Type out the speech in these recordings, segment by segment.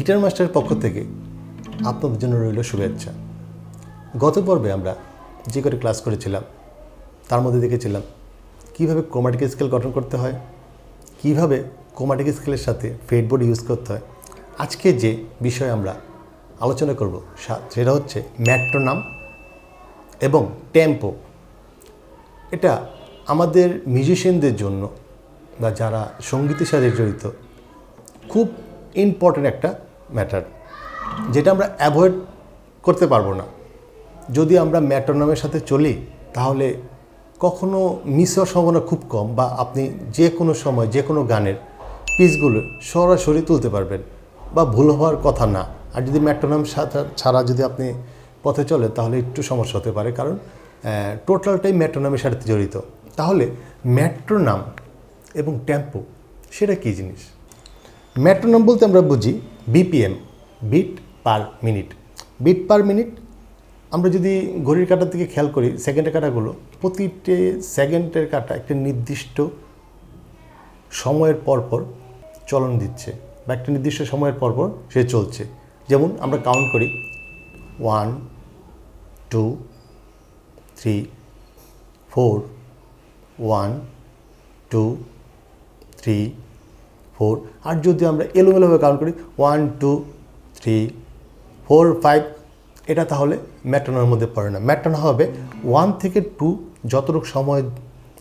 Guitar মাস্টারের পক্ষ থেকে আপনাদের জন্য রইল শুভেচ্ছা। গত পর্বে আমরা যে করে ক্লাস করেছিলাম, তার মধ্যে দেখেছিলাম কীভাবে ক্রোমাটিক স্কেল গঠন করতে হয়, কীভাবে ক্রোমাটিক স্কেলের সাথে ফেডবোর্ড ইউজ করতে হয়। আজকে যে বিষয় আমরা আলোচনা করব সেটা হচ্ছে ম্যাট্রোনাম এবং টেম্পো এটা আমাদের মিউজিশিয়ানদের জন্য বা যারা সঙ্গীতের সাথে জড়িত, খুব ইম্পর্ট্যান্ট একটা ম্যাটার যেটা আমরা অ্যাভয়েড করতে পারব না। যদি আমরা ম্যাট্রোনামের সাথে চলি, তাহলে কখনো মিস হওয়ার সম্ভাবনা খুব কম বা আপনি যে কোনো সময়, যে কোনো গানের পিসগুলো সরাসরি তুলতে পারবেন বা ভুল হওয়ার কথা না। আর যদি ম্যাট্রোনাম ছাড়া যদি আপনি পথে চলে তাহলে একটু সমস্যা হতে পারে। কারণ টোটালটাই ম্যাট্রোনামের সাথে জড়িত। তাহলে ম্যাট্রোনাম এবং টেম্পো সেটা কী জিনিস? ম্যাট্রোনাম বলতে আমরা বুঝি BPM beat per minute beat per minute আমরা যদি ঘড়ির কাটার দিকে খেয়াল করি, সেকেন্ডের কাটাগুলো, প্রতিটি সেকেন্ডের কাটা একটা নির্দিষ্ট সময়ের পর পর চলন দিচ্ছে বা একটা নির্দিষ্ট সময়ের পর পর সে চলছে। যেমন আমরা কাউন্ট করি one two three four one two three four. আর যদি আমরা এলোমেলোভাবে কাউন্ট করি one two three four five এটা তাহলে ম্যাট্রোনার মধ্যে পড়ে না। ম্যাট্রোনা হবে ওয়ান থেকে টু যতটুকু সময়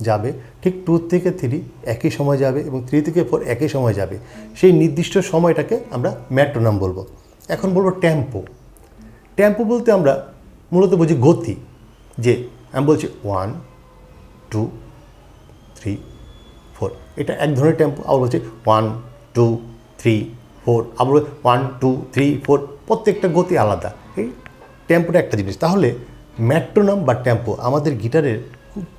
যাবে, ঠিক টু থেকে থ্রি একই সময় যাবে এবং থ্রি থেকে ফোর একই সময় যাবে। সেই নির্দিষ্ট সময়টাকে আমরা ম্যাট্রোনাম বলব। এখন বলব টেম্পো টেম্পো বলতে আমরা মূলত বুঝি গতি, যে আমি বলছি ওয়ান টু থ্রি ফোর এটা এক ধরনের টেম্পো আবার বলছে ওয়ান টু থ্রি ফোর আবার ওয়ান টু থ্রি ফোর প্রত্যেকটা গতি আলাদা। এই টেম্পোটা একটা জিনিস। তাহলে ম্যাট্রোনাম বা টেম্পো আমাদের গিটারের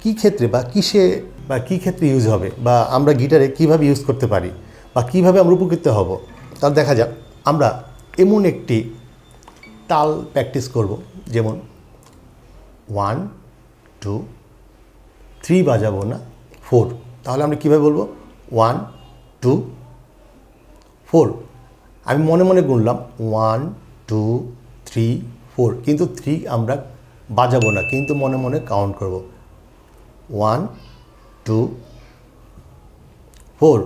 কী ক্ষেত্রে বা কিসে বা কী ক্ষেত্রে ইউজ হবে? বা আমরা গিটারে কীভাবে ইউজ করতে পারি? বা কীভাবে আমরা উপকৃত হব? তাহলে দেখা যাক। আমরা এমন একটি তাল প্র্যাকটিস করব, যেমন ওয়ান টু থ্রি বাজাবো না ফোর তাহলে আমরা কীভাবে বলব? ওয়ান টু ফোর আমি মনে মনে গুনলাম ওয়ান টু থ্রি ফোর কিন্তু থ্রি আমরা বাজাবো না, কিন্তু মনে মনে কাউন্ট করব। One two four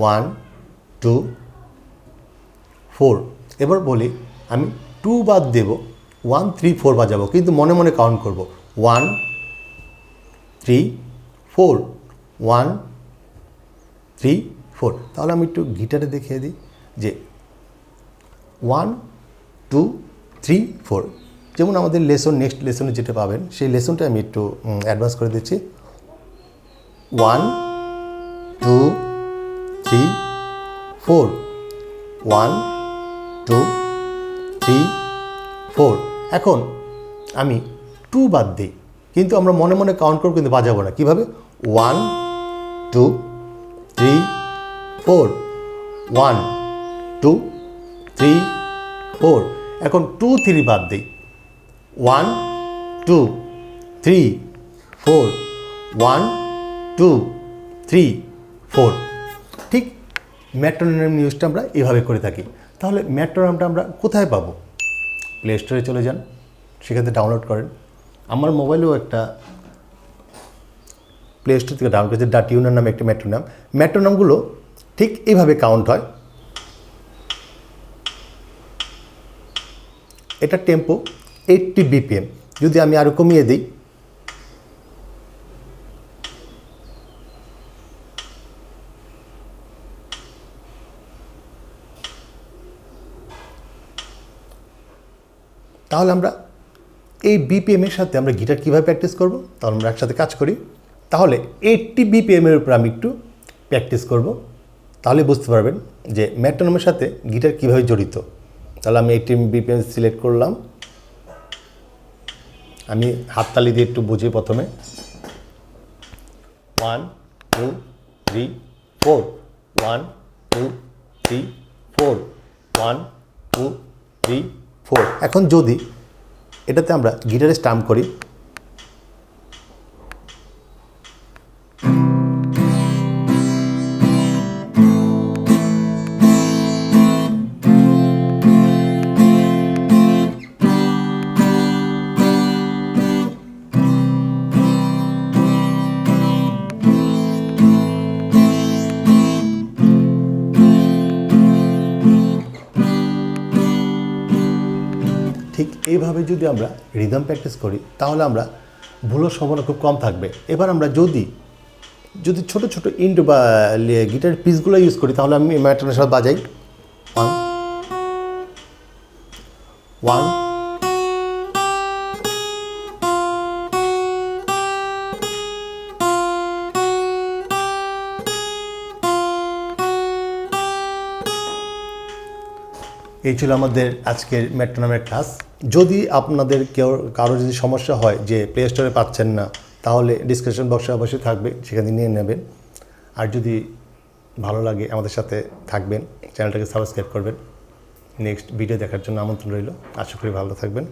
one two four এবার বলি, আমি টু বাদ দেব ওয়ান থ্রি ফোর বাজাবো, কিন্তু মনে মনে কাউন্ট করব। One three four one, three, four. তাহলে আমি একটু গিটারে দেখিয়ে দিই যে ওয়ান, টু, থ্রি, ফোর। যেমন আমাদের লেসন, নেক্সট লেসনে যেটা পাবেন, সেই লেসনটা আমি একটু অ্যাডভান্স করে দিচ্ছি। One, two, three, four. One, two, three, four. এখন আমি টু বাদ দিই, কিন্তু আমরা মনে মনে কাউন্ট করব, কিন্তু বাজাবো না। কীভাবে? One two three four one two three four এখন টু থ্রি বাদ দিই। One two three four one two three four ঠিক ম্যাট্রোনাম নিউজটা আমরা এভাবে করে থাকি। তাহলে ম্যাট্রোনামটা আমরা কোথায় পাবো? প্লে স্টোরে চলে যান, সেখানে ডাউনলোড করেন। আমার মোবাইলেও একটা প্লে স্টোর থেকে ডাউনলোড করেছে ডাট ইউনার নামে একটা মেট্রোনাম মেট্রোনামগুলো ঠিক এইভাবে কাউন্ট হয়। এটা টেম্পো এইটটি বিপিএম যদি আমি আরও কমিয়ে দিই। তাহলে আমরা এই বিপিএমের সাথে আমরা গিটার কীভাবে প্র্যাকটিস করব? তাহলে আমরা একসাথে কাজ করি। তাহলে এইটটি বিপিএমের উপর আমি একটু প্র্যাকটিস করব। তাহলে বুঝতে পারবেন যে ম্যাট্রোনমের সাথে গিটার কীভাবে জড়িত। তাহলে আমি এইটটি বিপিএম সিলেক্ট করলাম। আমি হাততালি দিয়ে একটু বুঝি প্রথমে। One two three four one two three four one two three four এখন যদি এটাতে আমরা গিটারে স্টাম্প করি এইভাবে যদি আমরা রিদম প্র্যাকটিস করি, তাহলে আমরা ভুলের সম্ভাবনা খুব কম থাকবে। এবার আমরা যদি যদি ছোট ছোট ইন্ট বা গিটারের পিসগুলো ইউজ করি, তাহলে আমি ম্যাটার বাজাই। ওয়ান ওয়ান এই ছিল আমাদের আজকের মেট্রো নামের ক্লাস যদি আপনাদের কেউ, কারও যদি সমস্যা হয় যে প্লে স্টোরে পাচ্ছেন না, তাহলে ডিসক্রিপশন বক্সে অবশ্যই থাকবে, সেখানে নিয়ে নেবেন। আর যদি ভালো লাগে আমাদের সাথে থাকবেন, চ্যানেলটাকে সাবস্ক্রাইব করবেন। নেক্সট ভিডিও দেখার জন্য আমন্ত্রণ রইল। আশা করি ভালো থাকবেন।